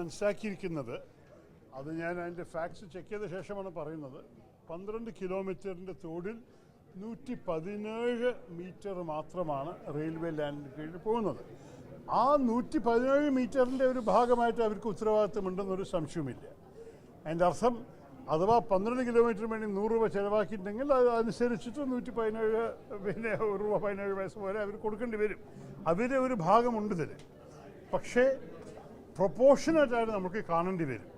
മനസ്സിലാക്കിയിരിക്കുന്നത്. അത് ഞാൻ അതിന്റെ ഫാക്ട്സ് ചെക്ക് ചെയ്ത ശേഷമാണ് പറയുന്നത്. പന്ത്രണ്ട് കിലോമീറ്ററിന്റെ തോടിൽ നൂറ്റി പതിനേഴ് മീറ്റർ മാത്രമാണ് റെയിൽവേ ലാൻഡിന് കീഴിൽ പോകുന്നത്. ആ നൂറ്റി പതിനേഴ് മീറ്ററിന്റെ ഒരു ഭാഗമായിട്ട് അവർക്ക് ഉത്തരവാദിത്തമുണ്ടെന്നൊരു സംശയവുമില്ല. അതിന്റെ അർത്ഥം അഥവാ പന്ത്രണ്ട് കിലോമീറ്റർ വേണ്ടി നൂറ് രൂപ ചിലവാക്കിയിട്ടുണ്ടെങ്കിൽ അത് അനുസരിച്ചിട്ട് നൂറ്റി പതിനേഴ് പിന്നെ ഒരു രൂപ പതിനേഴ് വയസ്സ് പോലെ അവർ കൊടുക്കേണ്ടി വരും. അതിന്റെ ഒരു ഭാഗമുണ്ട് ഇതിൽ പക്ഷേ പ്രൊപ്പോർഷനായിട്ടാണ് നമുക്ക് കാണേണ്ടി വരും.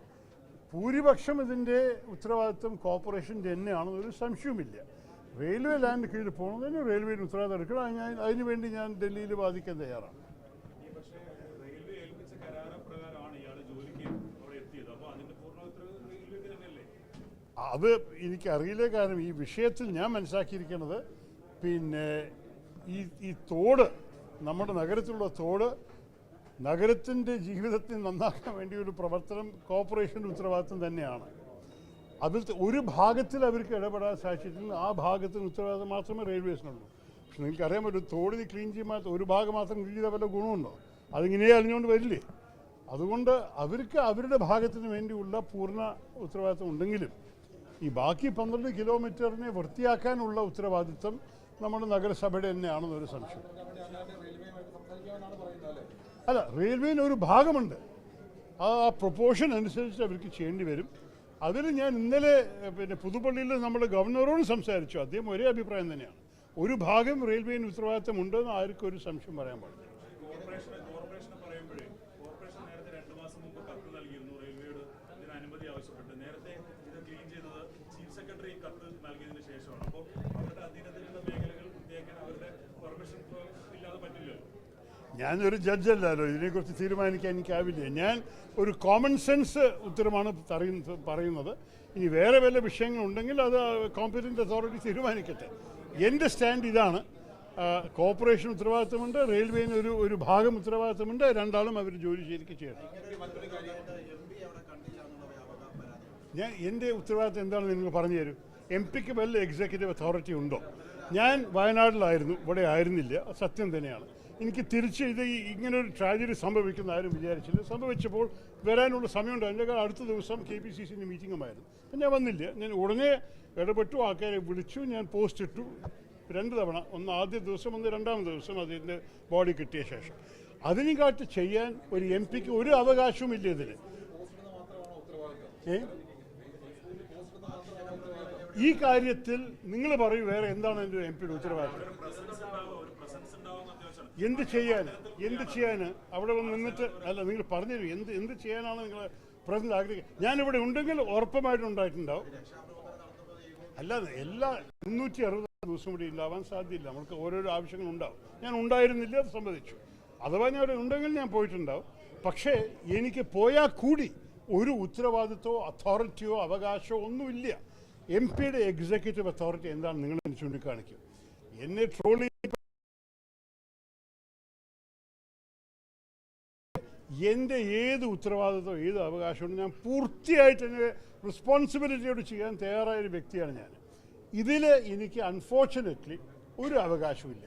ഭൂരിപക്ഷം ഇതിന്റെ ഉത്തരവാദിത്വം കോർപ്പറേഷന്റെ തന്നെയാണെന്നൊരു സംശയവുമില്ല. റെയിൽവേ ലാൻഡ് കീഴിൽ പോകണമെന്ന് റെയിൽവേയിൽ ഉത്തരവാദിത്തം എടുക്കണം ഞാൻ അതിനുവേണ്ടി ഞാൻ ഡൽഹിയിൽ വാദിക്കാൻ തയ്യാറാണ്. അത് എനിക്കറിയില്ല കാരണം ഈ വിഷയത്തിൽ ഞാൻ മനസ്സിലാക്കിയിരിക്കുന്നത് പിന്നെ ഈ ഈ തോട് നമ്മുടെ നഗരത്തിലുള്ള തോട് നഗരത്തിന്റെ ജീവിതത്തെ നന്നാക്കാൻ വേണ്ടി ഒരു പ്രവർത്തനം കോർപ്പറേഷന്റെ ഉത്തരവാദിത്വം തന്നെയാണ്. അതിൽ ഒരു ഭാഗത്തിൽ അവർക്ക് ഇടപെടാൻ സാധിച്ചിട്ടില്ല ആ ഭാഗത്തിന് ഉത്തരവാദിത്വം മാത്രമേ റെയിൽവേസിനുള്ളൂ. പക്ഷെ നിങ്ങൾക്ക് അറിയാൻ പറ്റും തോടിന് ക്ലീൻ ചെയ്യുമ്പോൾ ഒരു ഭാഗം മാത്രം ക്ലീൻ ചെയ്താൽ വല്ല ഗുണമുണ്ടോ? അതിങ്ങനെ അറിഞ്ഞുകൊണ്ട് വരില്ലേ? അതുകൊണ്ട് അവർക്ക് അവരുടെ ഭാഗത്തിന് വേണ്ടിയുള്ള പൂർണ ഉത്തരവാദിത്വം ഉണ്ടെങ്കിലും ഈ ബാക്കി പന്ത്രണ്ട് കിലോമീറ്ററിനെ വൃത്തിയാക്കാനുള്ള ഉത്തരവാദിത്വം നമ്മുടെ നഗരസഭയുടെ തന്നെയാണെന്നൊരു സംശയം. അല്ല റെയിൽവേന് ഒരു ഭാഗമുണ്ട്. ആ പ്രൊപ്പോഷൻ അനുസരിച്ച് അവർക്ക് ചെയ്യേണ്ടി വരും. അതിൽ ഞാൻ ഇന്നലെ പിന്നെ പുതുപ്പള്ളിയിൽ നമ്മൾ ഗവർണറോട് സംസാരിച്ചു. അദ്ദേഹം ഒരേ അഭിപ്രായം തന്നെയാണ്. ഒരു ഭാഗം റെയിൽവേന് ഉത്തരവാദിത്തം ഉണ്ടെന്ന് ആർക്കും ഒരു സംശയം പറയാൻ പാടില്ല. ശേഷമാണ്. അപ്പോൾ അവരുടെ അധീനതയിലുള്ള മേഖലകൾ അവരുടെ പെർമിഷൻ ഇല്ലാതെ പറ്റില്ലല്ലോ. ഞാനൊരു ജഡ്ജല്ലല്ലോ ഇതിനെക്കുറിച്ച് തീരുമാനിക്കാൻ എനിക്കാവില്ല ഞാൻ ഒരു കോമൺ സെൻസ് ഉത്തരമാണ് പറയുന്നത്. ഇനി വേറെ വല്ല വിഷയങ്ങളുണ്ടെങ്കിൽ അത് കോമ്പറ്റന്റ് അതോറിറ്റി തീരുമാനിക്കട്ടെ. എന്റെ സ്റ്റാൻഡ് ഇതാണ്. കോർപ്പറേഷൻ ഉത്തരവാദിത്തമുണ്ട്. റെയിൽവേന് ഒരു ഒരു ഭാഗം ഉത്തരവാദിത്തമുണ്ട്. രണ്ടാളും അവർ ജോലി ശരിക്കും ചെയ്യണം ഞാൻ എന്റെ ഉത്തരവാദിത്തം എന്താണെന്ന് നിങ്ങൾ പറഞ്ഞു തരും. എം പിക്ക് വല്ല എക്സിക്യൂട്ടീവ് അതോറിറ്റി ഉണ്ടോ? ഞാൻ വയനാട്ടിലായിരുന്നു. ഇവിടെ ആയിരുന്നില്ല. സത്യം തന്നെയാണ്. എനിക്ക് തിരിച്ച് ഇത് ഇങ്ങനെ ഒരു ട്രാജഡി സംഭവിക്കുന്ന ആരും വിചാരിച്ചില്ല. സംഭവിച്ചപ്പോൾ വരാനുള്ള സമയമുണ്ട്. അതിന്റെ അടുത്ത ദിവസം കെ പി സി സിന്റെ മീറ്റിംഗുമായിരുന്നു അപ്പം ഞാൻ വന്നില്ല. ഞാൻ ഉടനെ ഇടപെട്ടു. ആൾക്കാരെ വിളിച്ചു. ഞാൻ പോസ്റ്റ് ഇട്ടു. രണ്ട് തവണ. ഒന്ന് ആദ്യ ദിവസം ഒന്ന് രണ്ടാമത്തെ ദിവസം അതിന്റെ ബോഡി കിട്ടിയ ശേഷം. അതിനും കാട്ടി ചെയ്യാൻ ഒരു എം പിക്ക് ഒരു അവകാശവും ഇല്ല ഇതിന്. ഏ? ഈ കാര്യത്തിൽ നിങ്ങൾ പറയൂ വേറെ എന്താണ് എന്റെ എം പിയുടെ ഉത്തരവാദിത്വം എന്ത് ചെയ്യാൻ? എന്ത് ചെയ്യാൻ? അവിടെ വന്ന് നിന്നിട്ട് അല്ല നിങ്ങൾ പറഞ്ഞു എന്ത് എന്ത് ചെയ്യാനാണ് നിങ്ങൾ പ്രസിഡന്റ് ആഗ്രഹിക്കുന്നത്? ഞാനിവിടെ ഉണ്ടെങ്കിൽ ഉറപ്പമായിട്ടും ഉണ്ടായിട്ടുണ്ടാവും. അല്ലാതെ എല്ലാ മുന്നൂറ്റി അറുപത് ദിവസം കൂടി ഉണ്ടാവാൻ സാധ്യമില്ല നമുക്ക് ഓരോരോ ആവശ്യങ്ങൾ ഉണ്ടാവും. ഞാൻ ഉണ്ടായിരുന്നില്ല അത് സംബന്ധിച്ചു അഥവാ ഞാൻ അവിടെ ഉണ്ടെങ്കിൽ ഞാൻ പോയിട്ടുണ്ടാവും. പക്ഷേ എനിക്ക് പോയാൽ കൂടി ഒരു ഉത്തരവാദിത്വമോ അതോറിറ്റിയോ അവകാശമോ ഒന്നുമില്ല. എം പിയുടെ എക്സിക്യൂട്ടീവ് അതോറിറ്റി എന്താണ് നിങ്ങൾ ചൂണ്ടിക്കാണിക്കും എന്നെ ട്രോൾ എന്റെ ഏത് ഉത്തരവാദിത്വം ഏത് അവകാശമുണ്ട് ഞാൻ പൂർത്തിയായിട്ട് എന്റെ റെസ്പോൺസിബിലിറ്റിയോട് ചെയ്യാൻ തയ്യാറായ ഒരു വ്യക്തിയാണ് ഞാൻ. ഇതിൽ എനിക്ക് അൺഫോർച്ചുനേറ്റ്ലി ഒരു അവകാശമില്ല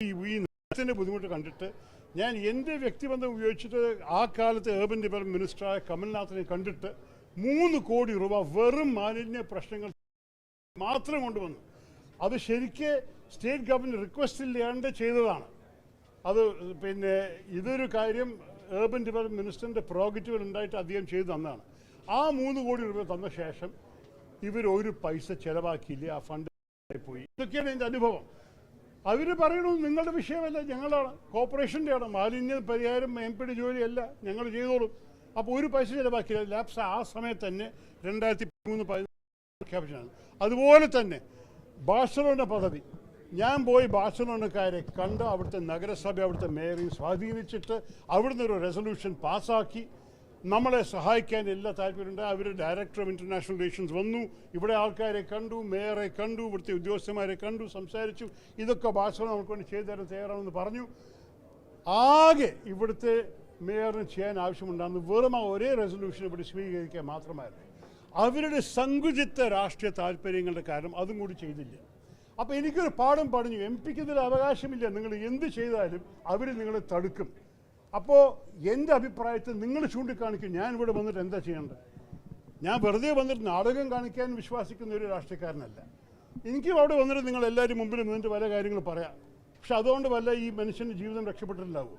ഈ ബുദ്ധിമുട്ട് കണ്ടിട്ട് ഞാൻ എന്റെ വ്യക്തിബന്ധം ഉപയോഗിച്ചിട്ട് ആ കാലത്ത് ഏർബൻ ഡെവലപ്മെന്റ് മിനിസ്റ്ററായ കമൽനാഥിനെ കണ്ടിട്ട് മൂന്ന് കോടി രൂപ വെറും മാലിന്യ പ്രശ്നങ്ങൾ മാത്രം കൊണ്ടുവന്നു. അത് ശരിക്ക് സ്റ്റേറ്റ് ഗവൺമെന്റ് റിക്വസ്റ്റ് ഇല്ലാണ്ട് ചെയ്തതാണ്. അത് പിന്നെ ഇതൊരു കാര്യം ഏർബൻ ഡെവലപ്മെന്റ് മിനിസ്റ്ററിന്റെ പ്രോഗറ്റീവിൽ ഉണ്ടായിട്ട് അധികം ചെയ്തു തന്നതാണ്. ആ മൂന്ന് കോടി രൂപ തന്ന ശേഷം ഇവർ ഒരു പൈസ ചെലവാക്കിയില്ല ആ ഫണ്ട് പോയി. ഇതൊക്കെയാണ് എന്റെ അനുഭവം. അവർ പറയണു നിങ്ങളുടെ വിഷയമല്ല ഞങ്ങളാണ്. കോർപ്പറേഷന്റെ ആണ് മാലിന്യ പരിഹാരം എം പിയുടെ ജോലിയല്ല ഞങ്ങൾ ചെയ്തോളും. അപ്പോൾ ഒരു പൈസ ചിലവാക്കിയില്ല. ലാപ്സ് ആ സമയത്ത് തന്നെ രണ്ടായിരത്തി മൂന്ന് പതിനാല് പ്രഖ്യാപിച്ചതാണ്. അതുപോലെ തന്നെ ബാഴ്സലോണ പദ്ധതി. ഞാൻ പോയി ബാഴ്സലോണക്കാരെ കണ്ട് അവിടുത്തെ നഗരസഭ അവിടുത്തെ മേയറെയും സ്വാധീനിച്ചിട്ട് അവിടുന്ന് ഒരു റെസൊല്യൂഷൻ പാസ്സാക്കി. നമ്മളെ സഹായിക്കാൻ എല്ലാ താല്പര്യമുണ്ട്. അവർ ഡയറക്ടർ ഓഫ് ഇന്റർനാഷണൽ റിലേഷൻസ് വന്നു. ഇവിടെ ആൾക്കാരെ കണ്ടു മേയറെ കണ്ടു ഇവിടുത്തെ ഉദ്യോഗസ്ഥന്മാരെ കണ്ടു സംസാരിച്ചു. ഇതൊക്കെ ബാഴ്സലോണ നമുക്ക് വേണ്ടി ചെയ്തു തരാൻ തയ്യാറാണെന്ന് പറഞ്ഞു. ആകെ ഇവിടുത്തെ മേയറിന് ചെയ്യാൻ ആവശ്യമുണ്ടാകുന്നത് വെറും ആ ഒരേ റെസൊല്യൂഷൻ ഇവിടെ സ്വീകരിക്കുക മാത്രമായിരുന്നു. അവരുടെ സങ്കുചിത്ത രാഷ്ട്രീയ താല്പര്യങ്ങളുടെ കാരണം അതും കൂടി ചെയ്തില്ല. അപ്പോൾ എനിക്കൊരു പാഠം പറഞ്ഞു. എം പിക്ക് ഇതിൽ അവകാശമില്ല. നിങ്ങൾ എന്ത് ചെയ്താലും അവർ നിങ്ങളെ തടുക്കും. അപ്പോൾ എന്റെ അഭിപ്രായത്തിൽ നിങ്ങൾ ചൂണ്ടിക്കാണിക്കും. ഞാൻ ഇവിടെ വന്നിട്ട് എന്താ ചെയ്യേണ്ടത്? ഞാൻ വെറുതെ വന്നിട്ട് നാടകം കാണിക്കാൻ വിശ്വാസിക്കുന്ന ഒരു രാഷ്ട്രീയക്കാരനല്ല. എനിക്കും അവിടെ വന്നിട്ട് നിങ്ങൾ എല്ലാവരും മുമ്പിൽ നിന്നിട്ട് പല കാര്യങ്ങൾ പറയാം. പക്ഷെ അതുകൊണ്ട് വല്ല ഈ മനുഷ്യന്റെ ജീവിതം രക്ഷപ്പെട്ടിട്ടുണ്ടാവുമോ?